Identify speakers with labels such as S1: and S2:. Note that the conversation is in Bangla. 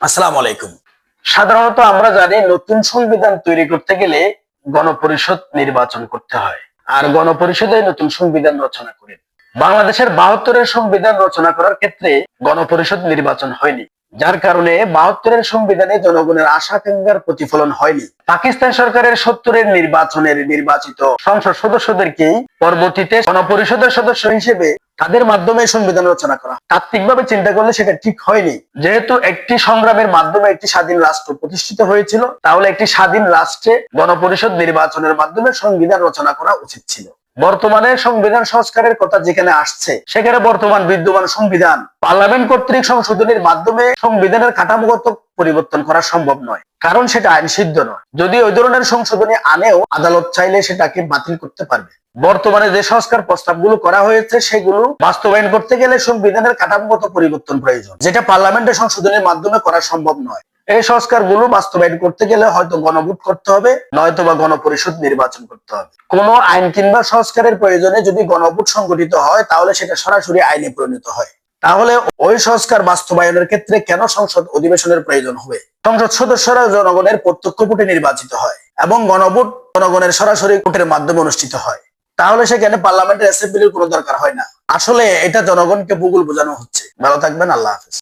S1: আসসালামু আলাইকুম। সাধারণত আমরা জানি নতুন সংবিধান তৈরি করতে গেলে গণপরিষদ নির্বাচন করতে হয়। আর গণপরিষদে নতুন সংবিধান রচনা করেন। বাংলাদেশের বাহাত্তরের সংবিধান রচনা করার ক্ষেত্রে গণপরিষদ নির্বাচন হয়নি। যার কারণে বাহাত্তরের সংবিধানে জনগণের আশাকাঙ্ক্ষার প্রতিফলন হয়নি। পাকিস্তান সরকারের সত্তরের নির্বাচনের নির্বাচিত সংসদ সদস্যদেরকেই পরবর্তীতে গণপরিষদের সদস্য হিসেবে তাদের মাধ্যমে সংবিধান রচনা করা? তাত্ত্বিকভাবে চিন্তা করলে সেটা ঠিক হয়নি। যেহেতু একটি সংগ্রামের মাধ্যমে একটি স্বাধীন রাষ্ট্র প্রতিষ্ঠিত হয়েছিল, তাহলে একটি স্বাধীন রাষ্ট্রে গণপরিষদ নির্বাচনের মাধ্যমে সংবিধান রচনা করা উচিত ছিল। বর্তমানে সংবিধান সংস্কারের কথা যেখানে আসছে, সেখানে বর্তমান বিদ্যমান সংবিধান। পার্লামেন্ট কর্তৃক সংশোধনের মাধ্যমে সংবিধানের কাঠামোগত পরিবর্তন করা সম্ভব নয়। কারণ সেটা আইন সিদ্ধ নয়। যদি ওই ধরনের সংশোধনী আনেও আদালত চাইলে সেটাকে বাতিল করতে পারবে। বর্তমানে যে সংস্কার প্রস্তাবগুলো করা হয়েছে, সেগুলো বাস্তবায়ন করতে গেলে সংবিধানের কাঠামোগত পরিবর্তন প্রয়োজন, যেটা পার্লামেন্টের সংশোধনের মাধ্যমে করা সম্ভব নয়। এই সংস্কারগুলো বাস্তবায়ন করতে গেলে হয়তো গণভোট করতে হবে, নয়তো বা গণপরিষদ নির্বাচন করতে হবে। কোন আইন কিংবা সংস্কারের প্রয়োজনে যদি গণভোট সংগঠিত হয়, তাহলে সেটা সরাসরি আইনে পরিণত হয়। তাহলে ওই সংস্কার বাস্তবায়নের ক্ষেত্রে কেন সংসদ অধিবেশনের প্রয়োজন হবে? সংসদ সদস্যরা জনগণের প্রত্যক্ষ ভোটে নির্বাচিত হয় এবং গণভোট জনগণের সরাসরি ভোটের মাধ্যমে অনুষ্ঠিত হয়। তাহলে সেখানে পার্লামেন্টের অ্যাসেম্বলির কোনো দরকার হয় না। আসলে এটা জনগণকে ভূগোল বোঝানো হচ্ছে। ভালো থাকবেন, আল্লাহ হাফেজ।